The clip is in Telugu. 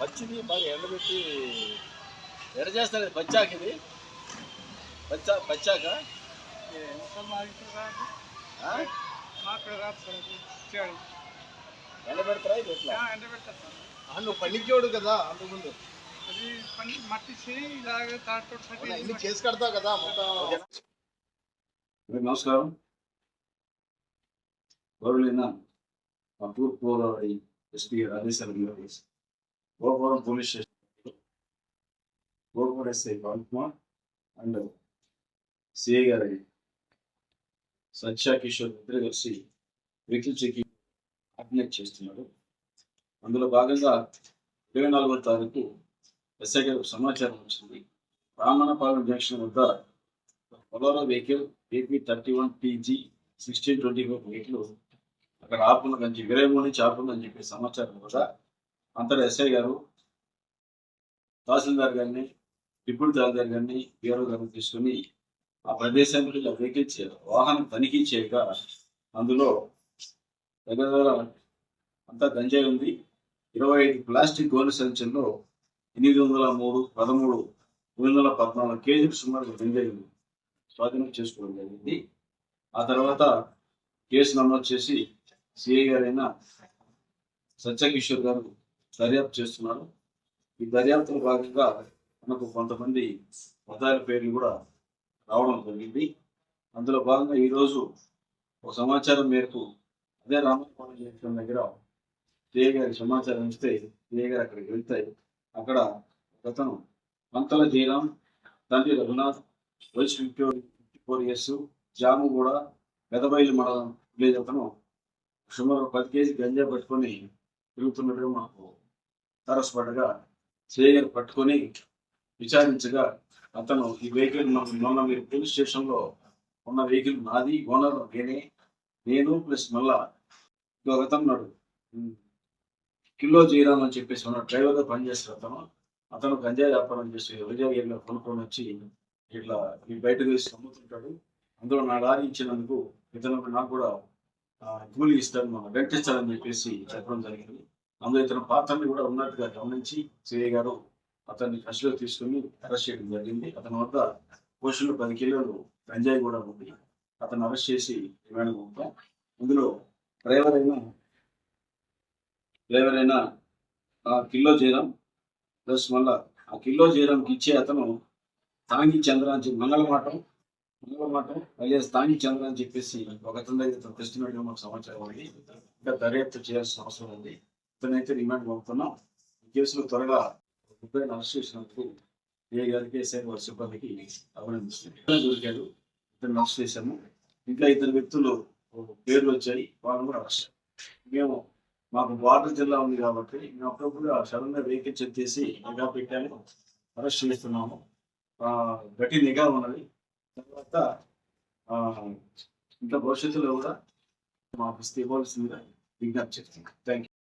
పచ్చిది బాగా ఎండబెట్టి ఎడ చేస్తారు పచ్చాక? ఇది పచ్చా పచ్చాక ఆ? ఎండబెడతారా ఇది ఎట్లా? ఆ, నువ్వు పండించేవాడు కదా అంతకుముందు. చేసి కడతావు కదా మొత్తం. నమస్కారం. గౌరవైన మా తూర్పు గోదావరి ఎస్పీ రాజేశ్వర గారు Gopuram police station Gopuram SI Pavan Kumar and CI గారి సత్య కిషోర్ ఇద్దరు కలిసి వెహికల్ చెకింగ్ ఆర్డినేట్ చేస్తున్నారు అందులో భాగంగా ఇరవై నాలుగో తారీఖు ఎస్ఐ గారు సమాచారం వచ్చింది. రామన్నపాలెం జంక్షన్ వద్ద Bolero vehicle AP thirty one TG sixteen twenty four vehicle అక్కడ ఆపున్నదని చెప్పి ఇరవై మూడు నుంచి ఆపుందని చెప్పి సమాచారం కూడా అంతటా ఎస్ఐ గారు తహసీల్దార్ గారిని డిప్యూటీ తహసీల్దార్ గారిని బీఆర్ఓ గారిని తీసుకుని ఆ ప్రదేశానికి వెహికల్ వాహనం తనిఖీ చేయగా అందులో దగ్గర అంతా గంజాయి ఉంది. ఇరవై ఐదు ప్లాస్టిక్ గోనె సంచుల్లో ఎనిమిది వందల మూడు పదమూడు తొమ్మిది వందల పద్నాలుగు కేజీలు సుమారు గంజాయి ఉంది. స్వాధీనం చేసుకోవడం జరిగింది. ఆ తర్వాత కేసు నమోదు చేసి సిఐ గారైన సత్యకిషోర్ గారు దర్యాప్తు చేస్తున్నారు. ఈ దర్యాప్తులో భాగంగా మనకు కొంతమంది పదాల పేర్లు కూడా రావడం జరిగింది. అందులో భాగంగా ఈరోజు ఒక సమాచారం మేరకు అదే రామకోణ జంక్షన్ దగ్గర సిఐ గారి సమాచారం ఇస్తే సిఐ గారు అక్కడికి వెళ్తాయి అక్కడ గతను మంతల జయరాం తండ్రి రఘునాథ్ వయసు ఫిఫ్టీ ఫిఫ్టీ ఫోర్ ఇయర్స్ జాము కూడా పెదబైలు మండలం విలేజ్ అతను సుమారు పది కేజీ గంజా పట్టుకొని తిరుగుతున్నట్టుగా మాకు తారసపడగా గారు పట్టుకొని విచారించగా అతను ఈ వెహికల్ మొన్న మీరు పోలీస్ స్టేషన్లో ఉన్న వెహికల్ నాది ఓనర్ నేనే నేను ప్లస్ మళ్ళా ఇంకొక అతను కిలో జయరామ్ అని చెప్పేసి ఉన్న డ్రైవర్గా పనిచేస్తారు అతను. అతను గంజా వ్యాపారం చేసి వైజాగ్ ఏరియాలో కొనుక్కొని వచ్చి ఇట్లా ఈ బయటకు తీసి అమ్ముతుంటాడు. అందులో నా లారీ ఇచ్చినందుకు ఇతను నాకు కూడా కూలి ఇస్తాను మనం వెంటిస్తాడని చెప్పేసి చెప్పడం జరిగింది. అందులో ఇతను పాత్రని కూడా ఉన్నట్టుగా గమనించి సిఐ గారు అతన్ని కస్టడీలో తీసుకుని అరెస్ట్ చేయడం జరిగింది. అతని వద్ద పోషన్లు పది కిలోలు గంజాయి కూడా ఉంది. అతను అరెస్ట్ చేసి రిమాండ్ పంపుతాం ఇందులో డ్రైవర్ అయినా డ్రైవర్ అయిన ఆ కిలో జయరాం ప్లస్ మళ్ళా ఆ కిలో జయరాంకి ఇచ్చే అతను తాంగి చంద్ర మంగళమాటం అన్నమాట ఐఎస్ తాంగి చంద్ర అని చెప్పేసి ఒక అతని తెస్తున్నట్టుగా మాకు సమాచారం ఉంది. ఇంకా దర్యాప్తు చేయాల్సిన అవసరం ఉంది. ఇతనైతే రిమాండ్ పంపుతున్నాం. ఈ కేసులో త్వరగా ముప్పై అరెస్ట్ చేసినందుకు ఏ గారికి ఎస్ఐ వారి సిబ్బందికి అభినందిస్తుంది దొరికాడు. ఇతను అరెస్ట్ చేశాము. ఇంకా ఇద్దరు వ్యక్తులు పేర్లు వచ్చాయి. వాళ్ళని కూడా అరెస్ట్ మేము మాకు బార్డర్ జిల్లా ఉంది కాబట్టి మేము అప్పుడప్పుడు సడన్గా వెహికల్ చెక్ చేసి నిఘా పెట్టాము. అరెస్ట్ చేస్తున్నాము. గట్టి నిఘా ఉన్నది. తర్వాత ఆ, ఇంకా భవిష్యత్తులో కూడా మాకు ఇవ్వాల్సిందిగా విజ్ఞప్తి చేస్తున్నాం థ్యాంక్ యూ